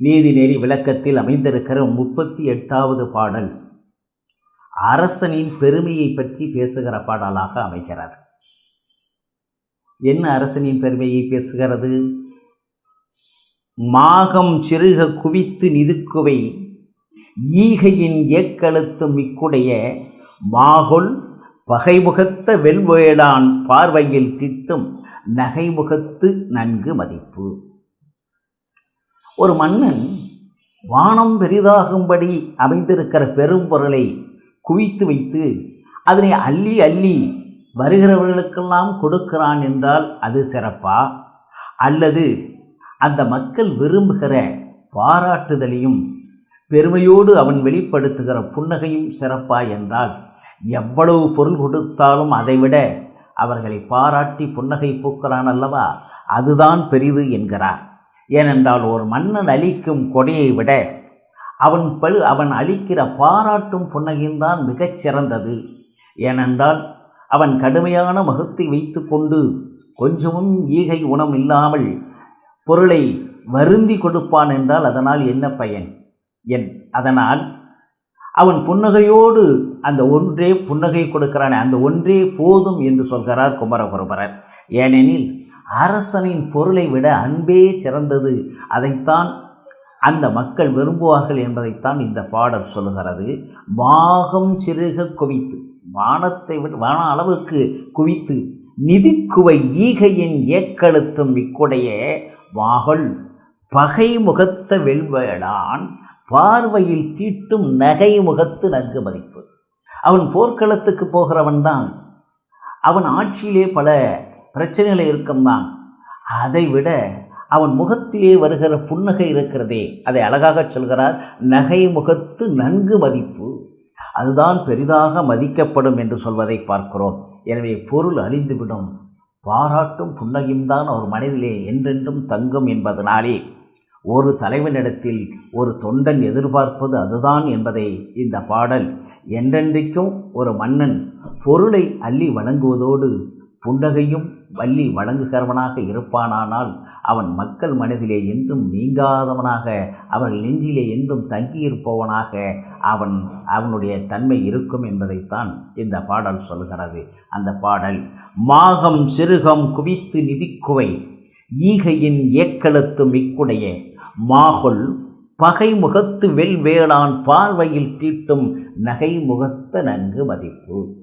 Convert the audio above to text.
நீதிநெறி விளக்கத்தில் அமைந்திருக்கிற முப்பத்தி எட்டாவது பாடல். அரசனின் பெருமையை பற்றி பேசுகிற பாடலாக அமைகிறது. என்ன அரசனின் பெருமையை பேசுகிறது? மாகம் சிறுக குவித்து நிதுக்குவை ஈகையின் ஏக்கழுத்து மிக்குடைய மாகொல் பகைமுகத்த வெல்வேளான் பார்வையில் திட்டும் நகைமுகத்து நன்கு மதிப்பு. ஒரு மன்னன் வானம் பெரிதாகும்படி அமைந்திருக்கிற பெரும்பொருளை குவித்து வைத்து அதனை அள்ளி அள்ளி வருகிறவர்களுக்கெல்லாம் கொடுக்கிறான் என்றால் அது சிறப்பா? அல்லது அந்த மக்கள் விரும்புகிற பாராட்டுதலையும் பெருமையோடு அவன் வெளிப்படுத்துகிற புன்னகையும் சிறப்பா என்றால் எவ்வளவு பொருள் கொடுத்தாலும் அதைவிட அவர்களை பாராட்டி புன்னகை பூக்கிறான் அல்லவா? அதுதான் பெரிது என்கிறார். ஏனென்றால் ஒரு மன்னன் அளிக்கும் கொடையை விட அவன் பழு அவன் அளிக்கிற பாராட்டும் புன்னகையும்தான் மிகச் சிறந்தது. ஏனென்றால் அவன் கடுமையான மகத்தை வைத்து கொண்டு கொஞ்சமும் ஈகை உணம் இல்லாமல் பொருளை வருந்தி கொடுப்பான் என்றால் அதனால் என்ன பயன்? என் அதனால் அவன் புன்னகையோடு அந்த ஒன்றே புன்னகை கொடுக்கிறானே அந்த ஒன்றே போதும் என்று சொல்கிறார் குமரகுருபரர். ஏனெனில் அரசனின் பொருளை விட அன்பே சிறந்தது. அதைத்தான் அந்த மக்கள் விரும்புவார்கள் என்பதைத்தான் இந்த பாடல் சொல்லுகிறது. மாகம் சிறுக குவித்து வானத்தை விட வான அளவுக்கு குவித்து நிதிக்குவை ஈகையின் ஏக்கழுத்தும் இக்குடைய வாகல் பகை முகத்த வெல்வேளான் பார்வையில் தீட்டும் நகை முகத்து நன்கு மதிப்பு. அவன் போர்க்களத்துக்கு போகிறவன்தான். அவன் ஆட்சியிலே பல பிரச்சனைகள் இருக்கும்தான் அதை விட அவன் முகத்திலே வருகிற புன்னகை இருக்கிறதே. அதை அழகாக சொல்கிறார் நகை முகத்து நன்கு மதிப்பு. அதுதான் பெரிதாக மதிக்கப்படும் என்று சொல்வதை பார்க்கிறோம். எனவே பொருள் அழிந்துவிடும். பாராட்டும் புன்னகையும் தான் அவர் மனதிலே என்றென்றும் தங்கும் என்பதனாலே. ஒரு தலைவனிடத்தில் ஒரு தொண்டன் எதிர்பார்ப்பது அதுதான் என்பதை இந்த பாடல் என்றென்றைக்கும் ஒரு மன்னன் பொருளை அள்ளி வணங்குவதோடு புன்னகையும் வள்ளி வழங்குகிறவனாக இருப்பானானால் அவன் மக்கள் மனதிலே என்றும் நீங்காதவனாக அவர்கள் நெஞ்சிலே என்றும் தங்கியிருப்பவனாக அவன் அவனுடைய தன்மை இருக்கும் என்பதைத்தான் இந்த பாடல் சொல்கிறது. அந்த பாடல் மாகம் சிறுகம் குவித்து நிதிக்குவை ஈகையின் ஏக்களத்து மிக்குடைய மாகொல் பகை முகத்து வெல்வேளான் பார்வையில் தீட்டும் நகை முகத்த நன்கு மதிப்பு.